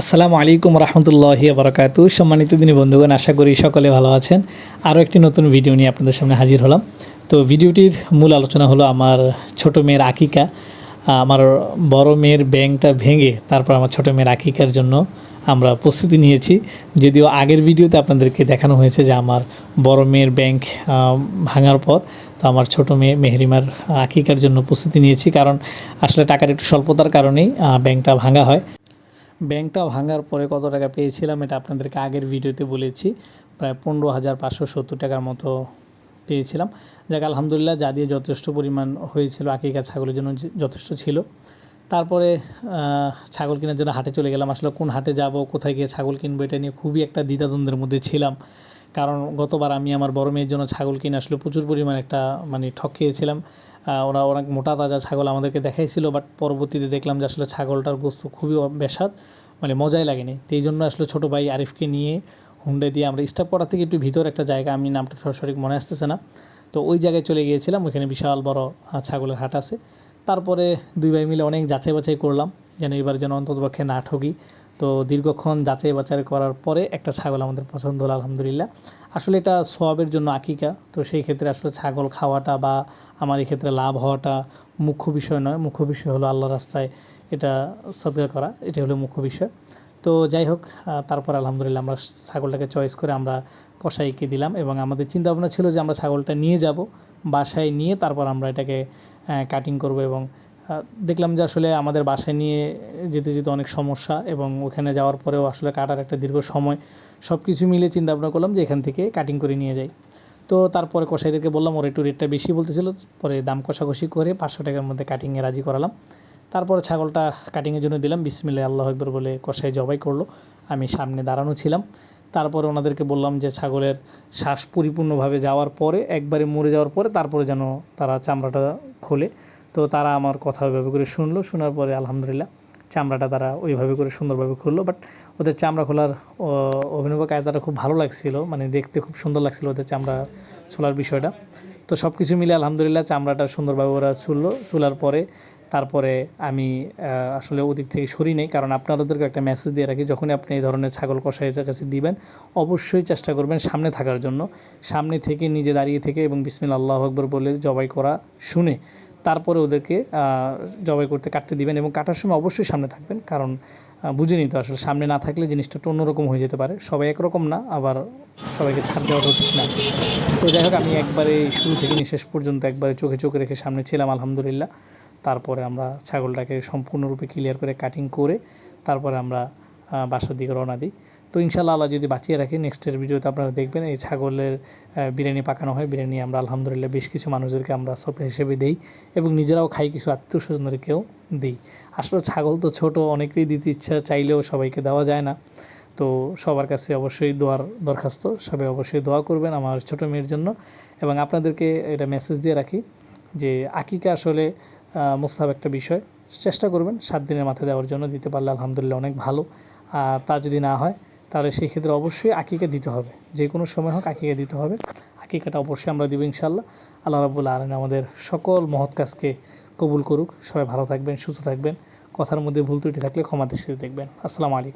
আসসালামু আলাইকুম রহমতুল্লাহি বারকাতু। সম্মানিত দিনী বন্ধুগণ, আশা করি সকলে ভালো আছেন। আরও একটি নতুন ভিডিও নিয়ে আপনাদের সামনে হাজির হলাম। তো ভিডিওটির মূল আলোচনা হলো আমার ছোট মেয়ের আকিকা। আমার বড় মেয়ের ব্যাংকটা ভেঙে তারপর আমার ছোট মেয়ের আকিকার জন্য আমরা প্রস্তুতি নিয়েছি। যদিও আগের ভিডিওতে আপনাদেরকে দেখানো হয়েছে যে আমার বড় মেয়ের ব্যাংক ভাঙার পর তো আমার ছোট মেয়ে মেহরিমার আকিকার জন্য প্রস্তুতি নিয়েছি। কারণ আসলে টাকার একটু স্বল্পতার কারণেই ব্যাংকটা ভাঙা হয়। ব্যাংকটা ভাঙার পরে কত টাকা পেয়েছিলাম এটা আপনাদেরকে আগের ভিডিওতে বলেছি। প্রায় পনেরো হাজার পাঁচশো সত্তর টাকার মতো পেয়েছিলাম। যাক, আলহামদুলিল্লাহ, যা দিয়ে যথেষ্ট পরিমাণ হয়েছিল, আকিকা ছাগলের জন্য যথেষ্ট ছিল। তারপরে ছাগল কেনার জন্য হাটে চলে গেলাম। আসলে কোন হাটে যাব, কোথায় গিয়ে ছাগল কিনবো এটা নিয়ে খুবই একটা দ্বিধাদ্বন্দ্বের মধ্যে ছিলাম। কারণ গতবার আমি আমার বড় মেয়ের জন্য ছাগল কিনে আসলে প্রচুর পরিমাণ একটা মানে ঠক খেয়েছিলাম। ওরা অনেক মোটা তাজা ছাগল আমাদেরকে দেখাইছিল বাট পরবর্তীতে দেখলাম যে আসলে ছাগলটার গোস্ত খুবই বেসাদ মানে মজাই লাগেনি। তো এই জন্য আসলে ছোটো ভাই আরিফকে নিয়ে হুন্ডে দিয়ে আমরা স্টাফ পড়া থেকে একটু ভিতর একটা জায়গা, আমি নামটা সরাসরি মনে আসতেছে না। তো ওই জায়গায় চলে গিয়েছিলাম, ওইখানে বিশাল বড় ছাগলের হাট আছে। তারপরে দুই ভাই মিলে অনেক যাচাই বাছাই করলাম, যেন এবার যেন অন্ততপক্ষে না ঠকি। তো দীর্ঘক্ষণ যাচাই বাছাই করার পরে একটা ছাগল আমাদের পছন্দ হলো, আলহামদুলিল্লাহ। আসলে এটা সোয়াবের জন্য আকিকা, তো সেই ক্ষেত্রে আসলে ছাগল খাওয়াটা বা আমার এই ক্ষেত্রে লাভ হওয়াটা মুখ্য বিষয় নয়। মুখ্য বিষয় হলো আল্লাহ রাস্তায় এটা সদকা করা এটা হলো মুখ্য বিষয়। তো যাই হোক তারপর আলহামদুলিল্লাহ আমরা ছাগলটাকে চয়েস করে আমরা কসাইকে দিলাম এবং আমাদের চিন্তা ভাবনা ছিল যে আমরা ছাগলটা নিয়ে যাব, বাসায় নিয়ে তারপর আমরা এটাকে কাটিং করব এবং দেখলাম যে আসলে আমাদের বাসায় নিয়ে যেতে যেতে অনেক সমস্যা এবং ওখানে যাওয়ার পরেও আসলে কাটার একটা দীর্ঘ সময় সব কিছু মিলে চিন্তা ভাবনা করলাম যে এখান থেকে কাটিং করে নিয়ে যাই। তো তারপরে কসাইদেরকে বললাম, ওর একটু রেটটা বেশি বলতেছিল। পরে দাম কষাকষি করে পাঁচশো টাকার মধ্যে কাটিংয়ে রাজি করালাম। তারপরে ছাগলটা কাটিংয়ের জন্য দিলাম বিসমিল্লা আল্লাহ একবার বলে কষাই জবাই করল। আমি সামনে দাঁড়ানো ছিলাম। তারপরে ওনাদেরকে বললাম যে ছাগলের শ্বাস পরিপূর্ণভাবে যাওয়ার পরে, একবারে মরে যাওয়ার পরে তারপরে যেন তারা চামড়াটা খোলে। তো তারা আমার কথা ওইভাবে করে শুনলো। শোনার পরে আলহামদুলিল্লাহ চামড়াটা তারা ওইভাবে করে সুন্দরভাবে খুললো। বাট ওদের চামড়া খোলার অভিনব কায়দাটা খুব ভালো লাগছিল। মানে দেখতে খুব সুন্দর লাগছিল ওদের চামড়া ছোলার বিষয়টা। তো সব কিছু মিলে আলহামদুলিল্লাহ চামড়াটা সুন্দরভাবে ওরা ছুললো। চুলার পরে তারপরে আমি আসলে ওদিক থেকে সরি নেই। কারণ আপনাদেরকে একটা মেসেজ দিয়ে রাখি, যখনই আপনি এই ধরনের ছাগল কষাইয়ের কাছে দিবেন, অবশ্যই চেষ্টা করবেন সামনে থাকার জন্য। সামনে থেকে, নিজে দাঁড়িয়ে থেকে এবং বিসমিল আল্লাহ আকবর বলে জবাই করা শুনে। তারপরে ওদেরকে জবাই করতে, কাটতে দিবেন এবং কাটার সময় অবশ্যই সামনে থাকবেন। কারণ বুঝে নিতে আসলে সামনে না থাকলে জিনিসটা একটু অন্যরকম হয়ে যেতে পারে। সবাই একরকম না, আবার সবাইকে ছাড় দেওয়াটাও ঠিক না। তো যাই হোক, আমি একবারে শুরু থেকে শেষ পর্যন্ত একবারে চোখে চোখে রেখে সামনে ছিলাম, আলহামদুলিল্লাহ। তারপরে আমরা ছাগলটাকে সম্পূর্ণরূপে ক্লিয়ার করে কাটিং করে তারপরে আমরা বাসার দিকে রওনা দিই। তো ইনশাল্লাহ আল্লাহ যদি বাঁচিয়ে রাখি নেক্সটের ভিডিওতে আপনারা দেখবেন এই ছাগলের বিরিয়ানি পাকানো হয়। বিরিয়ানি আমরা আলহামদুলিল্লাহ বেশ কিছু মানুষদেরকে আমরা সপ্তাহ হিসেবে দিই এবং নিজেরাও খাই, কিছু আত্মীয় স্বজনদেরকেও দিই। আসলে ছাগল তো ছোট, অনেকেরই দিতে ইচ্ছা চাইলেও সবাইকে দেওয়া যায় না। তো সবার কাছে অবশ্যই দোয়ার দরখাস্ত, সবাই অবশ্যই দোয়া করবেন আমার ছোটো মেয়ের জন্য। এবং আপনাদেরকে এটা মেসেজ দিয়ে রাখি যে, আকিকা আসলে মোস্তাব একটা বিষয়। চেষ্টা করবেন সাত দিনের মাথায় দেওয়ার জন্য, দিতে পারলে আলহামদুলিল্লাহ অনেক ভালো। আর তা যদি না হয় তাহলে সেই ক্ষেত্রে অবশ্যই আকিকা দিতে হবে। যে কোনো সময় হোক আকিকা দিতে হবে। আকিকাটা অবশ্যই আমরা দিব ইনশাল্লাহ আল্লাহ রাবুল্লা আলম আমাদের সকল মহৎ কাজকে কবুল করুক। সবাই ভালো থাকবেন, সুস্থ থাকবেন। কথার মধ্যে ভুল ত্রুটি থাকলে ক্ষমা দৃষ্টিতে দেখবেন। আসসালামু আলাইকুম।